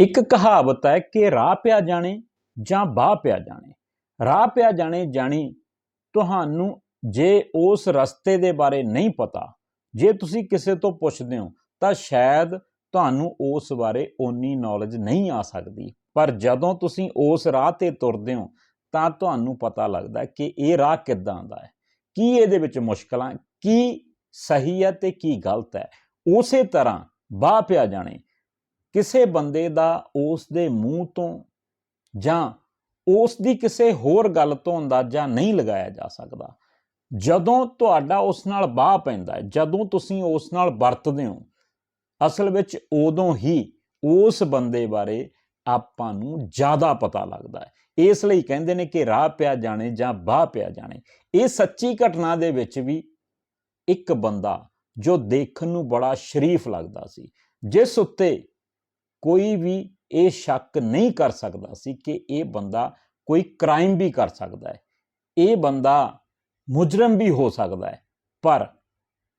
ਇੱਕ ਕਹਾਵਤ ਹੈ ਕਿ ਰਾਹ ਪਿਆ ਜਾਣੇ ਜਾਂ ਬਾਹ ਪਿਆ ਜਾਣੇ। ਰਾਹ ਪਿਆ ਜਾਣੇ ਜਾਣੀ ਤੁਹਾਨੂੰ ਜੇ ਉਸ ਰਸਤੇ ਦੇ ਬਾਰੇ ਨਹੀਂ ਪਤਾ, ਜੇ ਤੁਸੀਂ ਕਿਸੇ ਤੋਂ ਪੁੱਛਦੇ ਹੋ, ਤਾਂ ਸ਼ਾਇਦ ਤੁਹਾਨੂੰ ਉਸ ਬਾਰੇ ਓਨੀ ਨੌਲੇਜ ਨਹੀਂ ਆ ਸਕਦੀ। ਪਰ ਜਦੋਂ ਤੁਸੀਂ ਉਸ ਰਾਹ ਤੇ ਤੁਰਦੇ ਹੋ, ਤਾਂ ਤੁਹਾਨੂੰ ਪਤਾ ਲੱਗਦਾ ਕਿ ਇਹ ਰਾਹ ਕਿੱਦਾਂ ਦਾ ਹੈ। ਕੀ ਇਹਦੇ ਵਿੱਚ ਮੁਸ਼ਕਲਾਂ, ਕੀ ਸਹੀ ਹੈ ਤੇ ਕੀ ਗਲਤ ਹੈ। ਉਸੇ ਤਰ੍ਹਾਂ ਬਾਹ ਪਿਆ ਜਾਣੇ ਕਿਸੇ ਬੰਦੇ ਦਾ ਉਸ ਦੇ ਮੂੰਹ ਤੋਂ ਜਾਂ ਉਸ ਦੀ ਕਿਸੇ ਹੋਰ ਗੱਲ ਤੋਂ ਅੰਦਾਜ਼ਾ ਨਹੀਂ ਲਗਾਇਆ ਜਾ ਸਕਦਾ। ਜਦੋਂ ਤੁਹਾਡਾ ਉਸ ਨਾਲ ਬਾਹ ਪੈਂਦਾ ਹੈ, ਜਦੋਂ ਤੁਸੀਂ ਉਸ ਨਾਲ ਵਰਤਦੇ ਹੋ, ਅਸਲ ਵਿੱਚ ਉਦੋਂ ਹੀ ਉਸ ਬੰਦੇ ਬਾਰੇ ਆਪਾਂ ਨੂੰ ਜ਼ਿਆਦਾ ਪਤਾ ਲੱਗਦਾ ਹੈ। ਇਸ ਲਈ ਕਹਿੰਦੇ ਨੇ ਕਿ ਰਾਹ ਪਿਆ ਜਾਣੇ ਜਾਂ ਬਾਹ ਪਿਆ ਜਾਣੇ। ਇਹ ਸੱਚੀ ਘਟਨਾ ਦੇ ਵਿੱਚ ਵੀ ਇੱਕ ਬੰਦਾ ਜੋ ਦੇਖਣ ਨੂੰ ਬੜਾ ਸ਼ਰੀਫ ਲੱਗਦਾ ਸੀ, ਜਿਸ ਉੱਤੇ ਕੋਈ ਵੀ ਇਹ ਸ਼ੱਕ ਨਹੀਂ ਕਰ ਸਕਦਾ ਸੀ ਕਿ ਇਹ ਬੰਦਾ ਕੋਈ ਕ੍ਰਾਈਮ ਵੀ ਕਰ ਸਕਦਾ ਹੈ। ਇਹ ਬੰਦਾ ਮੁਜਰਮ ਵੀ ਹੋ ਸਕਦਾ ਹੈ, ਪਰ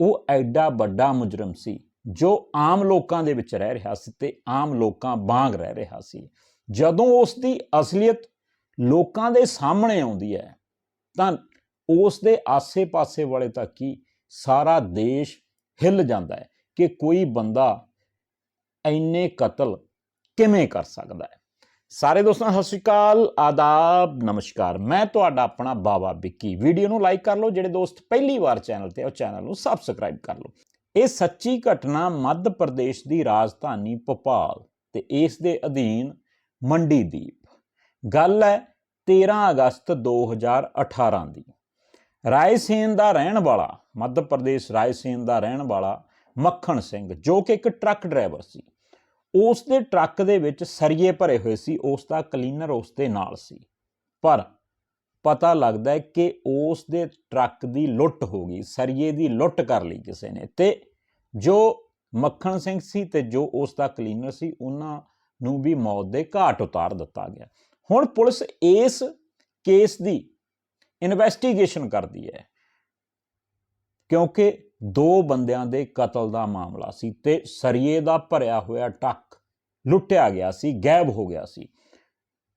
ਉਹ ਐਡਾ ਵੱਡਾ ਮੁਜਰਮ ਸੀ ਜੋ ਆਮ ਲੋਕਾਂ ਦੇ ਵਿੱਚ ਰਹਿ ਰਿਹਾ ਸੀ ਤੇ ਆਮ ਲੋਕਾਂ ਵਾਂਗ ਰਹਿ ਰਿਹਾ ਸੀ। ਜਦੋਂ ਉਸ ਦੀ ਅਸਲੀਅਤ ਲੋਕਾਂ ਦੇ ਸਾਹਮਣੇ ਆਉਂਦੀ ਹੈ, ਤਾਂ ਉਸ ਦੇ ਆਸੇ-ਪਾਸੇ ਵਾਲੇ ਤੱਕ ਹੀ ਸਾਰਾ ਦੇਸ਼ ਹਿੱਲ ਜਾਂਦਾ ਹੈ ਕਿ ਕੋਈ ਬੰਦਾ ਇੰਨੇ ਕਤਲ ਕਿਵੇਂ ਕਰ ਸਕਦਾ ਹੈ? ਸਾਰੇ ਦੋਸਤਾਂ, ਸਤਿ ਸ਼੍ਰੀ ਅਕਾਲ, ਆਦਾਬ, ਨਮਸਕਾਰ। ਮੈਂ ਤੁਹਾਡਾ ਆਪਣਾ ਬਾਬਾ ਵਿੱਕੀ। ਵੀਡੀਓ ਨੂੰ ਲਾਈਕ ਕਰ ਲਓ, ਜਿਹੜੇ ਦੋਸਤ ਪਹਿਲੀ ਵਾਰ ਚੈਨਲ ਤੇ ਉਹ ਚੈਨਲ ਨੂੰ ਸਬਸਕ੍ਰਾਈਬ ਕਰ ਲਓ। ਇਹ ਸੱਚੀ ਘਟਨਾ ਮੱਧ ਪ੍ਰਦੇਸ਼ ਦੀ ਰਾਜਧਾਨੀ ਭੋਪਾਲ ਤੇ ਇਸ ਦੇ ਅਧੀਨ ਮੰਡੀ ਦੀਪ ਗੱਲ ਹੈ 13 ਅਗਸਤ 2018 ਦੀ। ਰਾਏਸੇਨ ਦਾ ਰਹਿਣ ਵਾਲਾ, ਮੱਧ ਪ੍ਰਦੇਸ਼ ਰਾਏਸੇਨ ਦਾ ਰਹਿਣ ਵਾਲਾ ਮੱਖਣ ਸਿੰਘ, ਜੋ ਕਿ ਇੱਕ ਟਰੱਕ ਡਰਾਈਵਰ ਸੀ ਉਸ ਦੇ ਟਰੱਕ ਦੇ ਵਿੱਚ ਸਰੀਏ ਭਰੇ ਹੋਏ ਸੀ ਉਸ ਦਾ ਕਲੀਨਰ ਉਸ ਦੇ ਨਾਲ ਸੀ। ਪਰ ਪਤਾ ਲੱਗਦਾ ਹੈ ਕਿ ਉਸ ਦੇ ਟਰੱਕ ਦੀ ਲੁੱਟ ਹੋ ਗਈ, ਸਰੀਏ ਦੀ ਲੁੱਟ ਕਰ ਲਈ ਕਿਸੇ ਨੇ ਤੇ ਜੋ ਮੱਖਣ ਸਿੰਘ ਸੀ ਤੇ ਜੋ ਉਸ ਦਾ ਕਲੀਨਰ ਸੀ, ਉਹਨਾਂ ਨੂੰ ਵੀ ਮੌਤ ਦੇ ਘਾਟ ਉਤਾਰ ਦਿੱਤਾ ਗਿਆ। ਹੁਣ ਪੁਲਿਸ ਇਸ ਕੇਸ ਦੀ ਇਨਵੈਸਟੀਗੇਸ਼ਨ ਕਰਦੀ ਹੈ, ਕਿਉਂਕਿ ਦੋ ਬੰਦਿਆਂ ਦੇ ਕਤਲ ਦਾ ਮਾਮਲਾ ਸੀ ਤੇ ਸਰੀਏ ਦਾ ਭਰਿਆ ਹੋਇਆ ਟੱਕ ਲੁੱਟਿਆ ਗਿਆ ਸੀ, ਗਾਇਬ ਹੋ ਗਿਆ ਸੀ।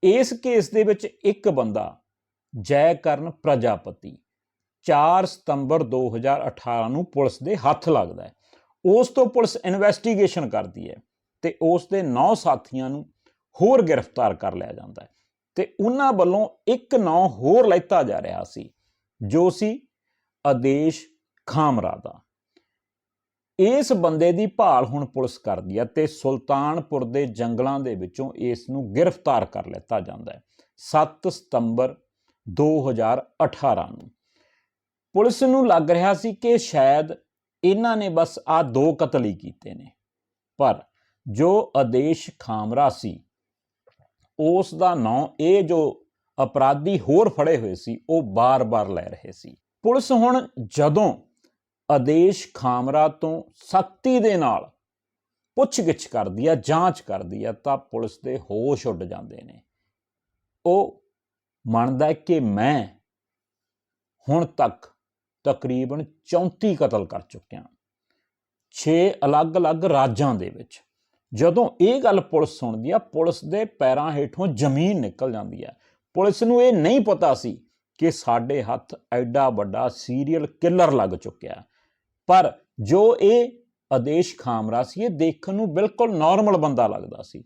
ਇਸ ਕੇਸ ਦੇ ਵਿੱਚ ਇੱਕ ਬੰਦਾ ਜੈਕਰਨ ਪ੍ਰਜਾਪਤੀ 4 ਸਤੰਬਰ 2018 ਨੂੰ ਪੁਲਿਸ ਦੇ ਹੱਥ ਲੱਗਦਾ ਹੈ। ਉਸ ਤੋਂ ਪੁਲਿਸ ਇਨਵੈਸਟੀਗੇਸ਼ਨ ਕਰਦੀ ਹੈ ਤੇ ਉਸ ਦੇ 9 ਸਾਥੀਆਂ ਨੂੰ ਹੋਰ ਗ੍ਰਿਫਤਾਰ ਕਰ ਲਿਆ ਜਾਂਦਾ ਹੈ ਤੇ ਉਹਨਾਂ ਵੱਲੋਂ ਇੱਕ ਨਾਂ ਹੋਰ ਲੈਤਾ ਜਾ ਰਿਹਾ ਸੀ, ਜੋ ਸੀ ਆਦੇਸ਼ ਖਾਮਰਾ ਦਾ ਇਸ ਬੰਦੇ ਦੀ ਭਾਲ ਹੁਣ ਪੁਲਿਸ ਕਰਦੀ ਹੈ ਤੇ ਸੁਲਤਾਨਪੁਰ ਦੇ ਜੰਗਲਾਂ ਦੇ ਵਿੱਚੋਂ ਇਸ ਨੂੰ ਗ੍ਰਿਫਤਾਰ ਕਰ ਲਿੱਤਾ ਜਾਂਦਾ ਹੈ। 7 ਸਤੰਬਰ 2018 ਨੂੰ। ਪੁਲਿਸ ਨੂੰ ਲੱਗ ਰਿਹਾ ਸੀ ਕਿ ਸ਼ਾਇਦ ਇਹਨਾਂ ਨੇ ਬਸ ਆ ਦੋ ਕਤਲ ਹੀ ਕੀਤੇ ਨੇ, ਪਰ ਜੋ ਆਦੇਸ਼ ਖਾਮਰਾ ਸੀ, ਉਸ ਦਾ ਨਾਂ, ਇਹ ਜੋ ਅਪਰਾਧੀ ਹੋਰ ਫੜੇ ਹੋਏ ਸੀ, ਉਹ ਬਾਰ-ਬਾਰ ਲੈ ਰਹੇ ਸੀ। ਪੁਲਿਸ ਹੁਣ ਜਦੋਂ ਆਦੇਸ਼ ਖਾਮਰਾ ਤੋਂ ਸਖਤੀ ਦੇ ਨਾਲ ਪੁੱਛਗਿੱਛ ਕਰਦੀ ਹੈ ਜਾਂਚ ਕਰਦੀ ਹੈ ਤਾਂ ਪੁਲਿਸ ਦੇ ਹੋਸ਼ ਉੱਡ ਜਾਂਦੇ ਨੇ। ਉਹ ਮੰਨਦਾ ਕਿ ਮੈਂ ਹੁਣ ਤੱਕ ਤਕਰੀਬਨ 34 ਕਤਲ ਕਰ ਚੁੱਕਿਆ 6 ਅਲੱਗ-ਅਲੱਗ ਰਾਜਾਂ ਦੇ ਵਿੱਚ। ਜਦੋਂ ਇਹ ਗੱਲ ਪੁਲਿਸ ਸੁਣਦੀ ਆ, ਪੁਲਿਸ ਦੇ ਪੈਰਾਂ ਹੇਠੋਂ ਜ਼ਮੀਨ ਨਿਕਲ ਜਾਂਦੀ ਹੈ ਪੁਲਿਸ ਨੂੰ ਇਹ ਨਹੀਂ ਪਤਾ ਸੀ ਕਿ ਸਾਡੇ ਹੱਥ ਐਡਾ ਵੱਡਾ ਸੀਰੀਅਲ ਕਿਲਰ ਲੱਗ ਚੁੱਕਿਆ। ਪਰ ਜੋ ਇਹ ਆਦੇਸ਼ ਖਾਮਰਾ ਸੀ, ਇਹ ਦੇਖਣ ਨੂੰ ਬਿਲਕੁਲ ਨਾਰਮਲ ਬੰਦਾ ਲੱਗਦਾ ਸੀ।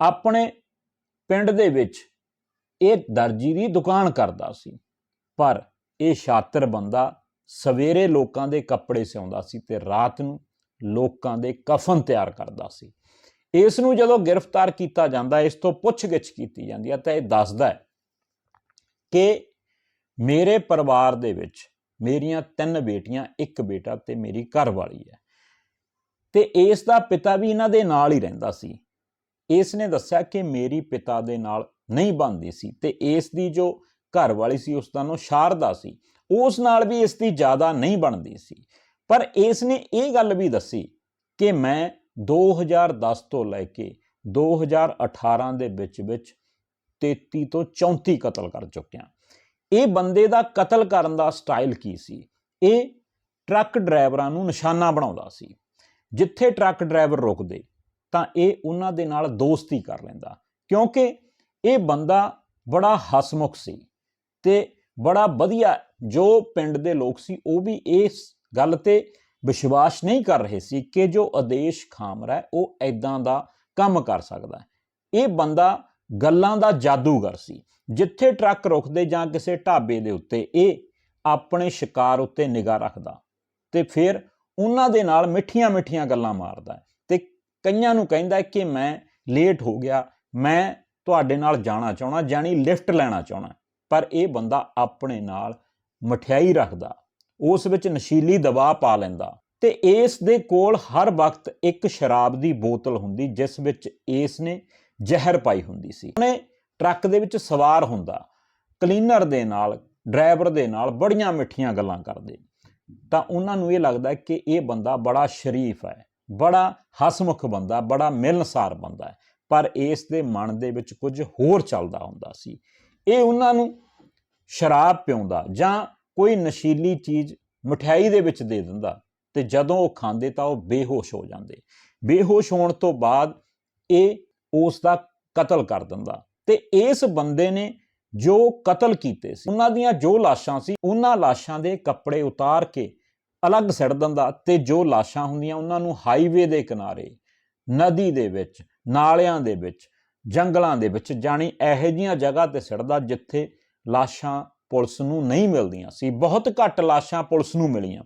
ਆਪਣੇ ਪਿੰਡ ਦੇ ਵਿੱਚ ਇਹ ਦਰਜੀ ਦੀ ਦੁਕਾਨ ਕਰਦਾ ਸੀ, ਪਰ ਇਹ ਸ਼ਾਤਰ ਬੰਦਾ ਸਵੇਰੇ ਲੋਕਾਂ ਦੇ ਕੱਪੜੇ ਸਿਉਂਦਾ ਸੀ ਤੇ ਰਾਤ ਨੂੰ ਲੋਕਾਂ ਦੇ ਕਫਨ ਤਿਆਰ ਕਰਦਾ ਸੀ। ਇਸ ਨੂੰ ਜਦੋਂ ਗ੍ਰਿਫਤਾਰ ਕੀਤਾ ਜਾਂਦਾ, ਇਸ ਤੋਂ ਪੁੱਛਗਿੱਛ ਕੀਤੀ ਜਾਂਦੀ ਹੈ ਤਾਂ ਇਹ ਦੱਸਦਾ ਹੈ ਕਿ ਮੇਰੇ ਪਰਿਵਾਰ ਦੇ ਵਿੱਚ ਮੇਰੀਆਂ ਤਿੰਨ ਬੇਟੀਆਂ, ਇੱਕ ਬੇਟਾ ਤੇ ਮੇਰੀ ਘਰ ਵਾਲੀ ਹੈ। ਤੇ ਇਸ ਦਾ ਪਿਤਾ ਵੀ ਇਹਨਾਂ ਦੇ ਨਾਲ ਹੀ ਰਹਿੰਦਾ ਸੀ। ਇਸ ਨੇ ਦੱਸਿਆ ਕਿ ਮੇਰੀ ਪਿਤਾ ਦੇ ਨਾਲ ਨਹੀਂ ਬਣਦੀ ਸੀ ਤੇ ਇਸ ਦੀ ਜੋ ਘਰ ਵਾਲੀ ਸੀ, ਉਸ ਦਾ ਨਾਮ ਸ਼ਾਰਦਾ ਸੀ। ਉਸ ਨਾਲ ਵੀ ਇਸ ਦੀ ਜ਼ਿਆਦਾ ਨਹੀਂ ਬਣਦੀ ਸੀ। ਪਰ ਇਸ ਨੇ ਇਹ ਗੱਲ ਵੀ ਦੱਸੀ ਕਿ ਮੈਂ 2010 ਤੋਂ ਲੈ ਕੇ 2018 ਦੇ ਵਿੱਚ ਵਿੱਚ 33 ਤੋਂ 34 ਕਤਲ ਕਰ ਚੁੱਕਿਆ। ਇਹ ਬੰਦੇ ਦਾ ਕਤਲ ਕਰਨ ਦਾ ਸਟਾਈਲ ਕੀ ਸੀ? ਇਹ ਟਰੱਕ ਡਰਾਈਵਰਾਂ ਨੂੰ ਨਿਸ਼ਾਨਾ ਬਣਾਉਂਦਾ ਸੀ। ਜਿੱਥੇ ਟਰੱਕ ਡਰਾਈਵਰ ਰੁਕਦੇ, ਤਾਂ ਇਹ ਉਹਨਾਂ ਦੇ ਨਾਲ ਦੋਸਤੀ ਕਰ ਲੈਂਦਾ। ਕਿਉਂਕਿ ਇਹ ਬੰਦਾ ਬੜਾ ਹਸਮੁਖ ਸੀ ਤੇ ਬੜਾ ਵਧੀਆ ਜੋ ਪਿੰਡ ਦੇ ਲੋਕ ਸੀ, ਉਹ ਵੀ ਇਸ ਗੱਲ ਤੇ ਵਿਸ਼ਵਾਸ ਨਹੀਂ ਕਰ ਰਹੇ ਸੀ ਕਿ ਜੋ ਆਦੇਸ਼ ਖਾਮਰਾ ਹੈ ਉਹ ਐਦਾਂ ਦਾ ਕੰਮ ਕਰ ਸਕਦਾ। ਇਹ ਬੰਦਾ ਗੱਲਾਂ ਦਾ ਜਾਦੂਗਰ ਸੀ। ਜਿੱਥੇ ਟਰੱਕ ਰੁਕਦੇ ਜਾਂ ਕਿਸੇ ਢਾਬੇ ਦੇ ਉੱਤੇ, ਇਹ ਆਪਣੇ ਸ਼ਿਕਾਰ ਉੱਤੇ ਨਿਗਾਹ ਰੱਖਦਾ ਤੇ ਫਿਰ ਉਹਨਾਂ ਦੇ ਨਾਲ ਮਿੱਠੀਆਂ-ਮਿੱਠੀਆਂ ਗੱਲਾਂ ਮਾਰਦਾ ਹੈ ਤੇ ਕਈਆਂ ਨੂੰ ਕਹਿੰਦਾ ਕਿ ਮੈਂ ਲੇਟ ਹੋ ਗਿਆ, ਮੈਂ ਤੁਹਾਡੇ ਨਾਲ ਜਾਣਾ ਚਾਹਣਾ ਜਾਨੀ ਲਿਫਟ ਲੈਣਾ ਚਾਹਣਾ ਪਰ ਇਹ ਬੰਦਾ ਆਪਣੇ ਨਾਲ ਮਠਿਆਈ ਰੱਖਦਾ, ਉਸ ਵਿੱਚ ਨਸ਼ੀਲੀ ਦਬਾਅ ਪਾ ਲੈਂਦਾ ਤੇ ਇਸ ਦੇ ਕੋਲ ਹਰ ਵਕਤ ਇੱਕ ਸ਼ਰਾਬ ਦੀ ਬੋਤਲ ਹੁੰਦੀ, ਜਿਸ ਵਿੱਚ ਇਸ ਨੇ ਜ਼ਹਿਰ ਪਾਈ ਹੁੰਦੀ ਸੀ। ਉਹਨੇ ਟਰੱਕ ਦੇ ਵਿੱਚ ਸਵਾਰ ਹੁੰਦਾ, ਕਲੀਨਰ ਦੇ ਨਾਲ, ਡਰਾਈਵਰ ਦੇ ਨਾਲ ਬੜੀਆਂ ਮਿੱਠੀਆਂ ਗੱਲਾਂ ਕਰਦੇ। ਤਾਂ ਉਹਨਾਂ ਨੂੰ ਇਹ ਲੱਗਦਾ ਕਿ ਇਹ ਬੰਦਾ ਬੜਾ ਸ਼ਰੀਫ ਹੈ, ਬੜਾ ਹਸਮੁਖ ਬੰਦਾ, ਬੜਾ ਮਿਲਨਸਾਰ ਬੰਦਾ ਹੈ, ਪਰ ਇਸ ਦੇ ਮਨ ਦੇ ਵਿੱਚ ਕੁਝ ਹੋਰ ਚੱਲਦਾ ਹੁੰਦਾ ਸੀ। ਇਹ ਉਹਨਾਂ ਨੂੰ ਸ਼ਰਾਬ ਪਿਉਂਦਾ ਜਾਂ ਕੋਈ ਨਸ਼ੀਲੀ ਚੀਜ਼ ਮਠਿਆਈ ਦੇ ਵਿੱਚ ਦੇ ਦਿੰਦਾ ਤੇ ਜਦੋਂ ਉਹ ਖਾਂਦੇ ਤਾਂ ਉਹ ਬੇਹੋਸ਼ ਹੋ ਜਾਂਦੇ। ਬੇਹੋਸ਼ ਹੋਣ ਤੋਂ ਬਾਅਦ ਇਹ ਉਸ ਦਾ ਕਤਲ ਕਰ ਦਿੰਦਾ। ਤੇ ਇਸ ਬੰਦੇ ਨੇ ਜੋ ਕਤਲ ਕੀਤੇ ਸੀ, ਉਹਨਾਂ ਦੀਆਂ ਜੋ ਲਾਸ਼ਾਂ ਸੀ, ਉਹਨਾਂ ਲਾਸ਼ਾਂ ਦੇ ਕੱਪੜੇ ਉਤਾਰ ਕੇ ਅਲੱਗ ਸਿੱਟ ਦਿੰਦਾ ਤੇ ਜੋ ਲਾਸ਼ਾਂ ਹੁੰਦੀਆਂ ਉਹਨਾਂ ਨੂੰ ਹਾਈਵੇ ਦੇ ਕਿਨਾਰੇ, ਨਦੀ ਦੇ ਵਿੱਚ, ਨਾਲਿਆਂ ਦੇ ਵਿੱਚ, ਜੰਗਲਾਂ ਦੇ ਵਿੱਚ, ਜਾਣੀ ਇਹੋ ਜਿਹੀਆਂ ਜਗ੍ਹਾ ਤੇ ਸਿੱਟਦਾ ਜਿੱਥੇ ਲਾਸ਼ਾਂ ਪੁਲਿਸ ਨੂੰ ਨਹੀਂ ਮਿਲਦੀਆਂ ਸੀ। ਬਹੁਤ ਘੱਟ ਲਾਸ਼ਾਂ ਪੁਲਿਸ ਨੂੰ ਮਿਲੀਆਂ।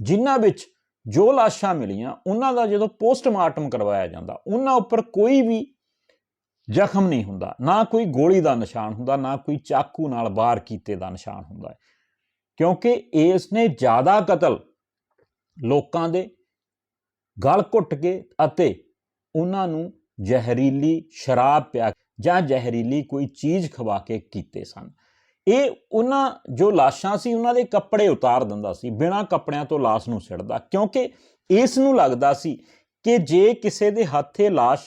ਜਿਨ੍ਹਾਂ ਵਿੱਚ ਜੋ ਲਾਸ਼ਾਂ ਮਿਲੀਆਂ, ਉਹਨਾਂ ਦਾ ਜਦੋਂ ਪੋਸਟਮਾਰਟਮ ਕਰਵਾਇਆ ਜਾਂਦਾ, ਉਹਨਾਂ ਉੱਪਰ ਕੋਈ ਵੀ ਜ਼ਖਮ ਨਹੀਂ ਹੁੰਦਾ, ਨਾ ਕੋਈ ਗੋਲੀ ਦਾ ਨਿਸ਼ਾਨ ਹੁੰਦਾ, ਨਾ ਕੋਈ ਚਾਕੂ ਨਾਲ ਵਾਰ ਕੀਤੇ ਦਾ ਨਿਸ਼ਾਨ ਹੁੰਦਾ ਹੈ। ਕਿਉਂਕਿ ਇਸ ਨੇ ਜ਼ਿਆਦਾ ਕਤਲ ਲੋਕਾਂ ਦੇ ਗਲ ਘੁੱਟ ਕੇ ਅਤੇ ਉਹਨਾਂ ਨੂੰ ਜ਼ਹਿਰੀਲੀ ਸ਼ਰਾਬ ਪਿਆ ਜਾਂ ਜ਼ਹਿਰੀਲੀ ਕੋਈ ਚੀਜ਼ ਖਵਾ ਕੇ ਕੀਤੇ ਸਨ। ਇਹ ਉਹਨਾਂ ਜੋ ਲਾਸ਼ਾਂ ਸੀ, ਉਹਨਾਂ ਦੇ ਕੱਪੜੇ ਉਤਾਰ ਦਿੰਦਾ ਸੀ, ਬਿਨਾਂ ਕੱਪੜਿਆਂ ਤੋਂ ਲਾਸ਼ ਨੂੰ ਸਿੜਦਾ ਕਿਉਂਕਿ ਇਸ ਨੂੰ ਲੱਗਦਾ ਸੀ ਕਿ ਜੇ ਕਿਸੇ ਦੇ ਹੱਥੇ ਲਾਸ਼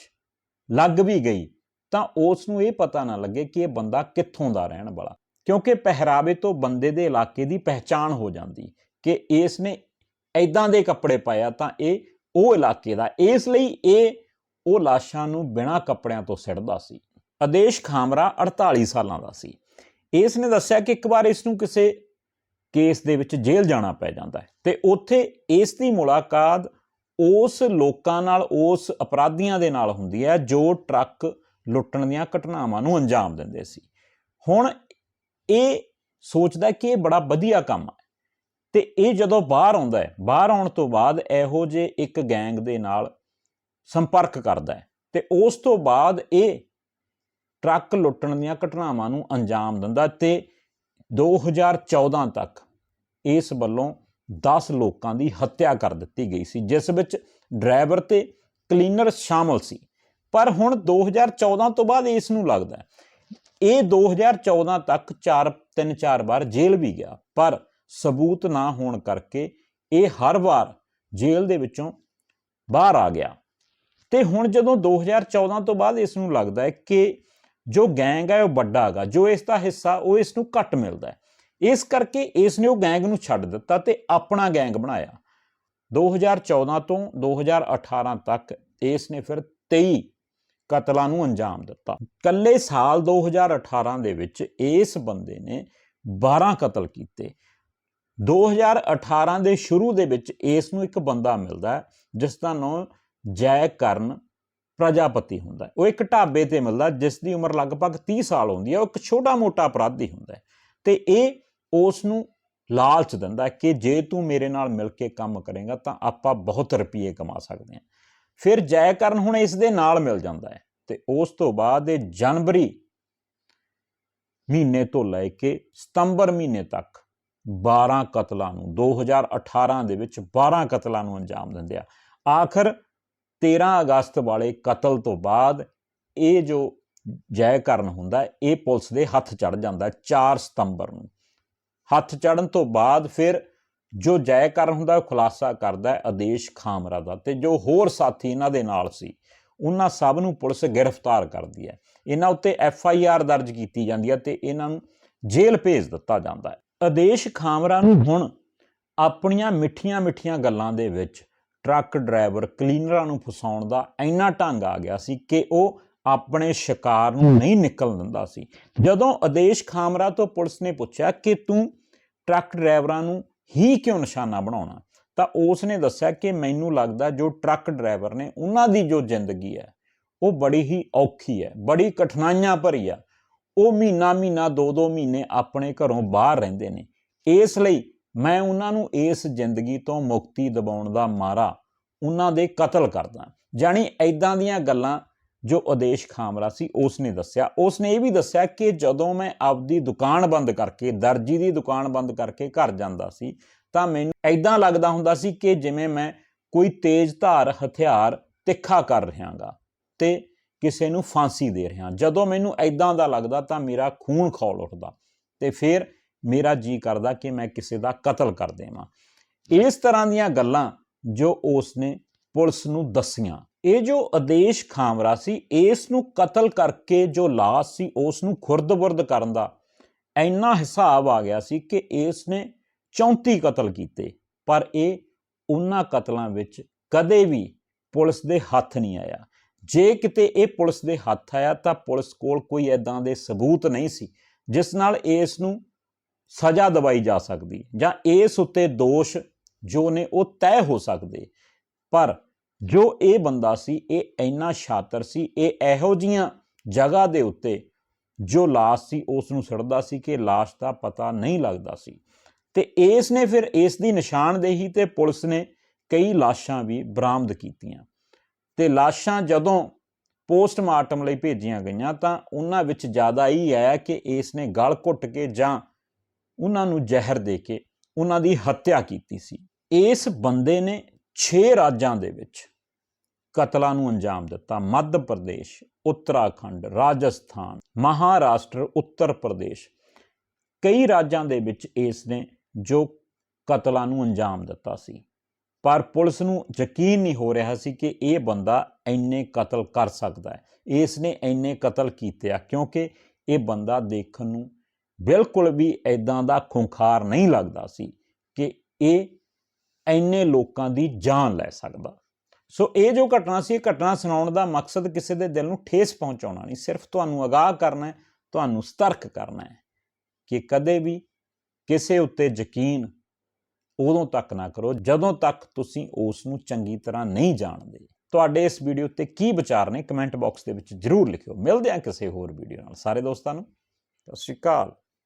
ਲੱਗ ਵੀ ਗਈ ਤਾਂ ਉਸ ਨੂੰ ਇਹ ਪਤਾ ਨਾ ਲੱਗੇ ਕਿ ਇਹ ਬੰਦਾ ਕਿੱਥੋਂ ਦਾ ਰਹਿਣ ਵਾਲਾ। ਕਿਉਂਕਿ ਪਹਿਰਾਵੇ ਤੋਂ ਬੰਦੇ ਦੇ ਇਲਾਕੇ ਦੀ ਪਹਿਚਾਣ ਹੋ ਜਾਂਦੀ ਕਿ ਇਸ ਨੇ ਐਦਾਂ ਦੇ ਕੱਪੜੇ ਪਾਇਆ ਤਾਂ ਇਹ ਉਹ ਇਲਾਕੇ ਦਾ। ਇਸ ਲਈ ਇਹ ਉਹ ਲਾਸ਼ਾਂ ਨੂੰ ਬਿਨਾਂ ਕੱਪੜਿਆਂ ਤੋਂ ਸਿੱਟਦਾ ਸੀ। ਆਦੇਸ਼ ਖਾਮਰਾ 48 ਸਾਲਾਂ ਦਾ ਸੀ। ਇਸ ਨੇ ਦੱਸਿਆ ਕਿ ਇੱਕ ਵਾਰ ਇਸ ਨੂੰ ਕਿਸੇ ਕੇਸ ਦੇ ਵਿੱਚ ਜੇਲ੍ਹ ਜਾਣਾ ਪੈ ਜਾਂਦਾ ਹੈ ਤੇ ਉੱਥੇ ਇਸ ਦੀ ਮੁਲਾਕਾਤ ਉਸ ਲੋਕਾਂ ਨਾਲ, ਉਸ ਅਪਰਾਧੀਆਂ ਦੇ ਨਾਲ ਹੁੰਦੀ ਹੈ ਜੋ ਟਰੱਕ ਲੁੱਟਣ ਦੀਆਂ ਘਟਨਾਵਾਂ ਨੂੰ ਅੰਜਾਮ ਦਿੰਦੇ ਸੀ। ਹੁਣ ਇਹ ਸੋਚਦਾ ਕਿ ਇਹ ਬੜਾ ਵਧੀਆ ਕੰਮ ਹੈ ਤੇ ਇਹ ਜਦੋਂ ਬਾਹਰ ਆਉਂਦਾ ਹੈ, ਬਾਹਰ ਆਉਣ ਤੋਂ ਬਾਅਦ ਇਹੋ ਜੇ ਇੱਕ ਗੈਂਗ ਦੇ ਨਾਲ ਸੰਪਰਕ ਕਰਦਾ ਹੈ ਤੇ ਉਸ ਤੋਂ ਬਾਅਦ ਇਹ ਟਰੱਕ ਲੁੱਟਣ ਦੀਆਂ ਘਟਨਾਵਾਂ ਨੂੰ ਅੰਜਾਮ ਦਿੰਦਾ ਤੇ 2014 ਤੱਕ ਇਸ ਵੱਲੋਂ 10 ਲੋਕਾਂ ਦੀ ਹੱਤਿਆ ਕਰ ਦਿੱਤੀ ਗਈ ਸੀ, ਜਿਸ ਵਿੱਚ ਡਰਾਈਵਰ ਤੇ ਕਲੀਨਰ ਸ਼ਾਮਲ ਸੀ। ਪਰ ਹੁਣ 2014 ਤੋਂ ਬਾਅਦ ਇਸ ਨੂੰ ਲੱਗਦਾ ਹੈ। ਇਹ 2014 ਤੱਕ 4 3 4 ਵਾਰ ਜੇਲ੍ਹ ਵੀ ਗਿਆ, ਪਰ ਸਬੂਤ ਨਾ ਹੋਣ ਕਰਕੇ ਇਹ ਹਰ ਵਾਰ ਜੇਲ੍ਹ ਦੇ ਵਿੱਚੋਂ ਬਾਹਰ ਆ ਗਿਆ। ਤੇ ਹੁਣ ਜਦੋਂ 2014 ਤੋਂ ਬਾਅਦ ਇਸ ਨੂੰ ਲੱਗਦਾ ਹੈ ਕਿ ਜੋ ਗੈਂਗ ਹੈ ਉਹ ਵੱਡਾ ਹੈਗਾ, ਜੋ ਇਸ ਦਾ ਹਿੱਸਾ, ਉਹ ਇਸ ਨੂੰ ਘੱਟ ਮਿਲਦਾ ਹੈ। ਇਸ ਕਰਕੇ ਇਸ ਨੇ ਉਹ ਗੈਂਗ ਨੂੰ ਛੱਡ ਦਿੱਤਾ ਤੇ ਆਪਣਾ ਗੈਂਗ ਬਣਾਇਆ। 2014 ਤੋਂ 2018 ਤੱਕ ਇਸ ਨੇ ਫਿਰ 23 ਕਤਲਾਂ ਨੂੰ ਅੰਜਾਮ ਦਿੱਤਾ। ਕੱਲੇ ਸਾਲ 2018 ਦੇ ਵਿੱਚ ਇਸ ਬੰਦੇ ਨੇ 12 ਕਤਲ ਕੀਤੇ। 2018 ਦੇ ਸ਼ੁਰੂ ਦੇ ਵਿੱਚ ਇਸ ਨੂੰ ਇੱਕ ਬੰਦਾ ਮਿਲਦਾ ਹੈ, ਜਿਸ ਦਾ ਨਾਮ ਜੈ ਕਰਨ ਪ੍ਰਜਾਪਤੀ ਹੁੰਦਾ ਉਹ ਇੱਕ ਢਾਬੇ ਤੇ ਮਿਲਦਾ ਜਿਸ ਦੀ ਉਮਰ ਲਗਭਗ 30 ਸਾਲ ਹੁੰਦੀ ਹੈ। ਉਹ ਇੱਕ ਛੋਟਾ-ਮੋਟਾ ਅਪਰਾਧੀ ਹੁੰਦਾ ਹੈ। ਤੇ ਇਹ ਉਸ ਨੂੰ ਲਾਲਚ ਦਿੰਦਾ ਕਿ ਜੇ ਤੂੰ ਮੇਰੇ ਨਾਲ ਮਿਲ ਕੇ ਕੰਮ ਕਰੇਗਾ ਤਾਂ ਆਪਾਂ ਬਹੁਤ ਰੁਪਏ ਕਮਾ ਸਕਦੇ ਹਾਂ। ਫਿਰ ਜੈਕਰਨ ਹੁਣ ਇਸ ਦੇ ਨਾਲ ਮਿਲ ਜਾਂਦਾ ਹੈ ਤੇ ਉਸ ਤੋਂ ਬਾਅਦ ਇਹ ਜਨਵਰੀ ਮਹੀਨੇ ਤੋਂ ਲੈ ਕੇ ਸਤੰਬਰ ਮਹੀਨੇ ਤੱਕ 12 ਕਤਲਾਂ ਨੂੰ 2018 ਦੇ ਵਿੱਚ 12 ਕਤਲਾਂ ਨੂੰ ਅੰਜਾਮ ਦਿੰਦੇ ਆ। ਆਖਰ 13 ਅਗਸਤ ਵਾਲੇ ਕਤਲ ਤੋਂ ਬਾਅਦ ਇਹ ਜੋ ਜੈ ਕਰਨ ਹੁੰਦਾ ਇਹ ਪੁਲਿਸ ਦੇ ਹੱਥ ਚੜ ਜਾਂਦਾ ਹੈ 4 ਸਤੰਬਰ ਨੂੰ। ਹੱਥ ਚੜਨ ਤੋਂ ਬਾਅਦ ਫਿਰ ਜੋ ਜੈ ਕਰਨ ਹੁੰਦਾ ਖੁਲਾਸਾ ਕਰਦਾ ਹੈ, ਆਦੇਸ਼ ਖਾਮਰਾ ਦਾ ਤੇ ਜੋ ਹੋਰ ਸਾਥੀ ਇਹਨਾਂ ਦੇ ਨਾਲ ਸੀ, ਉਹਨਾਂ ਸਭ ਨੂੰ ਪੁਲਿਸ ਗ੍ਰਿਫਤਾਰ ਕਰਦੀ ਹੈ। ਇਹਨਾਂ ਉੱਤੇ ਐਫ ਆਈ ਆਰ ਦਰਜ ਕੀਤੀ ਜਾਂਦੀ ਹੈ ਤੇ ਇਹਨਾਂ ਨੂੰ ਜੇਲ੍ਹ ਭੇਜ ਦਿੱਤਾ ਜਾਂਦਾ ਹੈ। ਆਦੇਸ਼ ਖਾਮਰਾ ਨੂੰ ਹੁਣ ਆਪਣੀਆਂ ਮਿੱਠੀਆਂ-ਮਿੱਠੀਆਂ ਗੱਲਾਂ ਦੇ ਵਿੱਚ ਟਰੱਕ ਡਰਾਈਵਰ ਕਲੀਨਰਾਂ ਨੂੰ ਫਸਾਉਣ ਦਾ ਇੰਨਾ ਢੰਗ ਆ ਗਿਆ ਸੀ ਕਿ ਉਹ ਆਪਣੇ ਸ਼ਿਕਾਰ ਨੂੰ ਨਹੀਂ ਨਿਕਲ ਦਿੰਦਾ ਸੀ। ਜਦੋਂ ਆਦੇਸ਼ ਖਾਮਰਾ ਤੋਂ ਪੁਲਿਸ ਨੇ ਪੁੱਛਿਆ ਕਿ ਤੂੰ ਟਰੱਕ ਡਰਾਈਵਰਾਂ ਨੂੰ ਹੀ ਕਿਉਂ ਨਿਸ਼ਾਨਾ ਬਣਾਉਣਾ? ਤਾਂ ਉਸ ਨੇ ਦੱਸਿਆ ਕਿ ਮੈਨੂੰ ਲੱਗਦਾ ਜੋ ਟਰੱਕ ਡਰਾਈਵਰ ਨੇ ਉਹਨਾਂ ਦੀ ਜੋ ਜ਼ਿੰਦਗੀ ਹੈ, ਉਹ ਬੜੀ ਹੀ ਔਖੀ ਹੈ, ਬੜੀ ਕਠਿਨਾਈਆਂ ਭਰੀ ਆ। ਉਹ ਮਹੀਨਾ ਮਹੀਨਾ ਦੋ ਦੋ ਮਹੀਨੇ ਆਪਣੇ ਘਰੋਂ ਬਾਹਰ ਰਹਿੰਦੇ ਨੇ। ਇਸ ਲਈ ਮੈਂ ਉਹਨਾਂ ਨੂੰ ਇਸ ਜ਼ਿੰਦਗੀ ਤੋਂ ਮੁਕਤੀ ਦਿਵਾਉਣ ਦਾ ਮਾਰਾ ਉਹਨਾਂ ਦੇ ਕਤਲ ਕਰਦਾ। ਜਾਣੀ ਐਦਾਂ ਦੀਆਂ ਗੱਲਾਂ ਜੋ ਆਦੇਸ਼ ਖਾਮਰਾ ਸੀ ਉਸ ਨੇ ਦੱਸਿਆ। ਉਸ ਨੇ ਇਹ ਵੀ ਦੱਸਿਆ ਕਿ ਜਦੋਂ ਮੈਂ ਆਪਦੀ ਦੁਕਾਨ ਬੰਦ ਕਰਕੇ, ਦਰਜੀ ਦੀ ਦੁਕਾਨ ਬੰਦ ਕਰਕੇ ਘਰ ਜਾਂਦਾ ਸੀ, ਤਾਂ ਮੈਨੂੰ ਐਦਾਂ ਲੱਗਦਾ ਹੁੰਦਾ ਸੀ ਕਿ ਜਿਵੇਂ ਮੈਂ ਕੋਈ ਤੇਜ਼ ਧਾਰ, ਹਥਿਆਰ ਤਿੱਖਾ ਕਰ ਰਿਹਾਗਾ ਤੇ ਕਿਸੇ ਨੂੰ ਫਾਂਸੀ ਦੇ ਰਿਹਾ। ਜਦੋਂ ਮੈਨੂੰ ਐਦਾਂ ਦਾ ਲੱਗਦਾ ਤਾਂ ਮੇਰਾ ਖੂਨ ਖੌਲ ਉੱਠਦਾ ਤੇ ਫਿਰ ਮੇਰਾ ਜੀ ਕਰਦਾ ਕਿ ਮੈਂ ਕਿਸੇ ਦਾ ਕਤਲ ਕਰ ਦੇਵਾਂ। ਇਸ ਤਰ੍ਹਾਂ ਦੀਆਂ ਗੱਲਾਂ ਜੋ ਉਸ ਨੇ ਪੁਲਿਸ ਨੂੰ ਦੱਸੀਆਂ। ਇਹ ਜੋ ਆਦੇਸ਼ ਖਾਮਰਾ ਸੀ, ਇਸ ਨੂੰ ਕਤਲ ਕਰਕੇ ਜੋ ਲਾਸ਼ ਸੀ, ਉਸ ਨੂੰ ਖੁਰਦ-ਬੁਰਦ ਕਰਨ ਦਾ ਇੰਨਾ ਹਿਸਾਬ ਆ ਗਿਆ ਸੀ ਕਿ ਇਸ ਨੇ 34 ਕਤਲ ਕੀਤੇ। ਪਰ ਇਹ ਉਹਨਾਂ ਕਤਲਾਂ ਵਿੱਚ ਕਦੇ ਵੀ ਪੁਲਿਸ ਦੇ ਹੱਥ ਨਹੀਂ ਆਇਆ। ਜੇ ਕਿਤੇ ਇਹ ਪੁਲਿਸ ਦੇ ਹੱਥ ਆਇਆ, ਤਾਂ ਪੁਲਿਸ ਕੋਲ ਕੋਈ ਐਦਾਂ ਦੇ ਸਬੂਤ ਨਹੀਂ ਸੀ, ਜਿਸ ਨਾਲ ਇਸ ਨੂੰ ਸਜ਼ਾ ਦਵਾਈ ਜਾ ਸਕਦੀ, ਜਾਂ ਇਸ ਉੱਤੇ ਦੋਸ਼ ਜੋ ਨੇ ਉਹ ਤੈਅ ਹੋ ਸਕਦੇ। ਪਰ ਜੋ ਇਹ ਬੰਦਾ ਸੀ, ਇਹ ਇੰਨਾ ਸ਼ਾਤਰ ਸੀ, ਇਹ ਇਹੋ ਜੀਆਂ ਜਗ੍ਹਾ ਦੇ ਉੱਤੇ ਜੋ ਲਾਸ਼ ਸੀ ਉਸ ਨੂੰ ਸੜਦਾ ਸੀ ਕਿ ਲਾਸ਼ ਦਾ ਪਤਾ ਨਹੀਂ ਲੱਗਦਾ ਸੀ। ਤੇ ਇਸ ਨੇ ਫਿਰ ਇਸ ਦੀ ਨਿਸ਼ਾਨਦੇਹੀ ਤੇ ਪੁਲਿਸ ਨੇ ਕਈ ਲਾਸ਼ਾਂ ਵੀ ਬਰਾਮਦ ਕੀਤੀਆਂ। ਤੇ ਲਾਸ਼ਾਂ ਜਦੋਂ ਪੋਸਟਮਾਰਟਮ ਲਈ ਭੇਜੀਆਂ ਗਈਆਂ ਤਾਂ ਉਹਨਾਂ ਵਿੱਚ ਜ਼ਿਆਦਾ ਹੀ ਆਇਆ ਕਿ ਇਸ ਨੇ ਗਲ ਘੁੱਟ ਕੇ ਜਾਂ ਉਹਨਾਂ ਨੂੰ ਜ਼ਹਿਰ ਦੇ ਕੇ ਉਹਨਾਂ ਦੀ ਹੱਤਿਆ ਕੀਤੀ ਸੀ। ਇਸ ਬੰਦੇ ਨੇ 6 ਰਾਜਾਂ ਦੇ ਵਿੱਚ ਕਤਲਾਂ ਨੂੰ ਅੰਜਾਮ ਦਿੱਤਾ। ਮੱਧ ਪ੍ਰਦੇਸ਼, ਉੱਤਰਾਖੰਡ, ਰਾਜਸਥਾਨ, ਮਹਾਰਾਸ਼ਟਰ, ਉੱਤਰ ਪ੍ਰਦੇਸ਼। ਕਈ ਰਾਜਾਂ ਦੇ ਵਿੱਚ ਇਸ ਨੇ ਜੋ ਕਤਲਾਂ ਨੂੰ ਅੰਜਾਮ ਦਿੱਤਾ ਸੀ। ਪਰ ਪੁਲਿਸ ਨੂੰ ਯਕੀਨ ਨਹੀਂ ਹੋ ਰਿਹਾ ਸੀ ਕਿ ਇਹ ਬੰਦਾ ਇੰਨੇ ਕਤਲ ਕਰ ਸਕਦਾ ਹੈ। ਇਸ ਨੇ ਇੰਨੇ ਕਤਲ ਕੀਤੇ ਆ ਕਿਉਂਕਿ ਇਹ ਬੰਦਾ ਦੇਖਣ ਨੂੰ ਬਿਲਕੁਲ ਵੀ ਐਦਾਂ ਦਾ ਖੁੰਖਾਰ ਨਹੀਂ ਲੱਗਦਾ ਸੀ ਕਿ ਇਹ ਇੰਨੇ ਲੋਕਾਂ ਦੀ ਜਾਨ ਲੈ ਸਕਦਾ। ਸੋ ਇਹ ਜੋ ਘਟਨਾ ਸੀ, ਇਹ ਘਟਨਾ ਸੁਣਾਉਣ ਦਾ ਮਕਸਦ ਕਿਸੇ ਦੇ ਦਿਲ ਨੂੰ ਠੇਸ ਪਹੁੰਚਾਉਣਾ ਨਹੀਂ, ਸਿਰਫ ਤੁਹਾਨੂੰ ਅਗਾਹ ਕਰਨਾ ਹੈ, ਤੁਹਾਨੂੰ ਸਤਰਕ ਕਰਨਾ ਹੈ ਕਿ ਕਦੇ ਵੀ ਕਿਸੇ ਉੱਤੇ ਯਕੀਨ ਉਦੋਂ ਤੱਕ ਨਾ ਕਰੋ ਜਦੋਂ ਤੱਕ ਤੁਸੀਂ ਉਸ ਨੂੰ ਚੰਗੀ ਤਰ੍ਹਾਂ ਨਹੀਂ ਜਾਣਦੇ। ਤੁਹਾਡੇ ਇਸ ਵੀਡੀਓ ਉੱਤੇ ਕੀ ਵਿਚਾਰ ਨੇ, ਕਮੈਂਟ ਬਾਕਸ ਦੇ ਵਿੱਚ ਜਰੂਰ ਲਿਖਿਓ। ਮਿਲਦੇ ਹਾਂ ਕਿਸੇ ਹੋਰ ਵੀਡੀਓ ਨਾਲ। ਸਾਰੇ ਦੋਸਤਾਂ ਨੂੰ, ਸਤਿ ਸ਼੍ਰੀ ਅਕਾਲ।